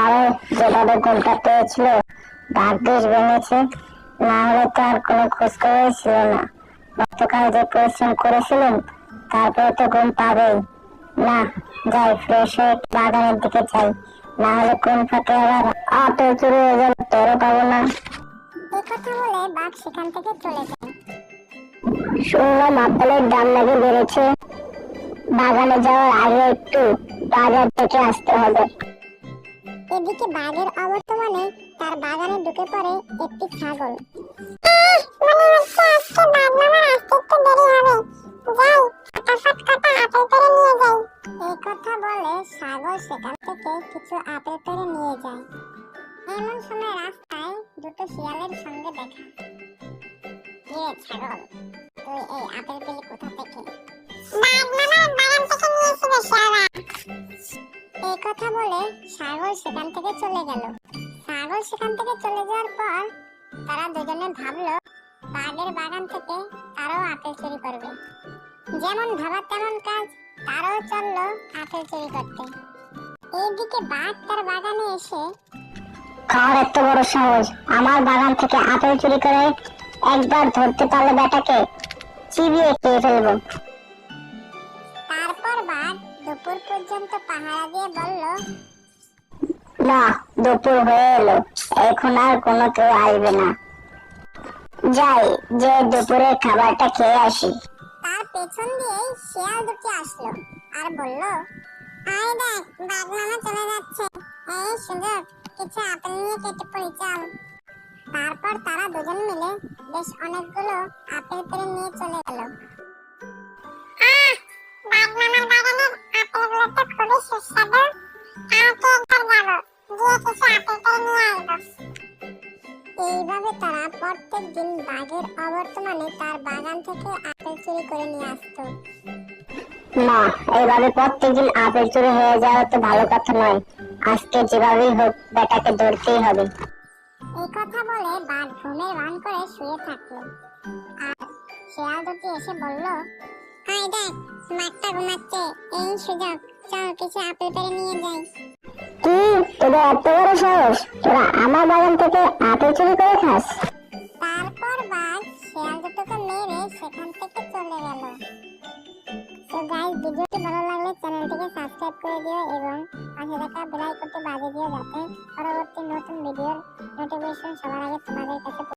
আরে যেভাবে গোলটা পেয়েছিল ভাগ্যিস ভেঙেছে। না হলে তো আর কোনো খোঁজ খবরই ছিল না। গতকাল যে পরিশ্রম করেছিলেন তারপরে তো ঘুম পাবেই। না যাই ফ্রেশ হয়ে বাগানের দিকে যাই। না হলে কোন ফাঁকে আবার অটো চুরি হয়ে গেল তোরও পাবো না। কথা বলে বাঘ সেখান থেকে চলে যায়। শুনলাম আপেলের দাম নাকি বেড়েছে। বাগানে যাওয়ার আগে একটু বাজার থেকে আসতে হবে। এদিকে বাঘের অবর্তমানে তার বাগানে ঢুকে পড়ে একটি ছাগল। মনে কথা বলে সেখান থেকে কিছু আপেল নিয়ে যায়। এমন সময় রাস্তায় দুটো শিয়ালের সঙ্গে দেখা। ছাগল তুই এই আপেল পেলি কোথা থেকে? কথা বলে ছাগল সেখান থেকে চলে গেল। ছাগল সেখান থেকে চলে যাওয়ার পর তারা দুজনে ভাবলো, বাঘের বাগান থেকে তারাও আপেল চুরি করবে। যেমন ভাবা তেমন কাজ, তারাও চলল আপেল চুরি করতে। এইদিকে বাঘ তার বাগানে এসে কার এত বড় সাহস, আমার বাগান থেকে আপেল চুরি করে একবার ধরতে পারলে বেটাকে চিবিয়ে খেয়ে ফেলব। দুপুর পর্যন্ত পাহারা দিয়ে বলল না দুপুর হয়ে এলো। এখন আর কোনো কেউ আসবে না। যাই যে দুপুরের খাবারটা খেয়ে আসি। তার পেছন দিয়েই শিয়াল দুটি আসলো আর বলল আয় দেখ বাঘ মামা চলে যাচ্ছে। এই সুযোগ কিছু আপেল নিয়ে কেটে পড়ি চল। তারপর তারা দুজন মিলে বেশ অনেকগুলো আপেল পেড়ে নিয়ে চলে গেল। বাঘ মামার বাগানের আপেলগুলো তো খুবই সুস্বাদু। কালকে একবার যাব গিয়ে কিছু আপেল নিয়ে আসব। এইভাবে তারা প্রত্যেক দিন বাঘের অবর্তমানে তার বাগান থেকে আপেল চুরি করে নিয়ে আসতো। না এইভাবে প্রত্যেকদিন আপেল চুরি হয়ে যাওয়া তো ভালো কথা নয়। আজকে যেভাবেই হোক বেটাকে ধরতেই হবে। এই কথা বলে বাঘ ঘুমের ভান করে শুয়ে থাকল আর শেয়াল দুটি এসে বলল আয় দেখ মাঠটা ঘুমাচ্ছে। এই সুযোগ চল কিছু আপেল পেড়ে নিয়ে যাই। কি? তোদের এত বড় সাহস? তোরা আমার বাগান থেকে আপেল চুরি করে খাস। তারপর বাঘ শেয়াল দুটোকে মেরে সেখান থেকে চলে গেল। তো গাইস ভিডিওটি ভালো লাগলে চ্যানেলটিকে সাবস্ক্রাইব করে দিও এবং পাশে থাকা বেল আইকনটি বাজিয়ে দিও যাতে পরবর্তী নতুন ভিডিওর নোটিফিকেশন সবার আগে তোমাদের কাছে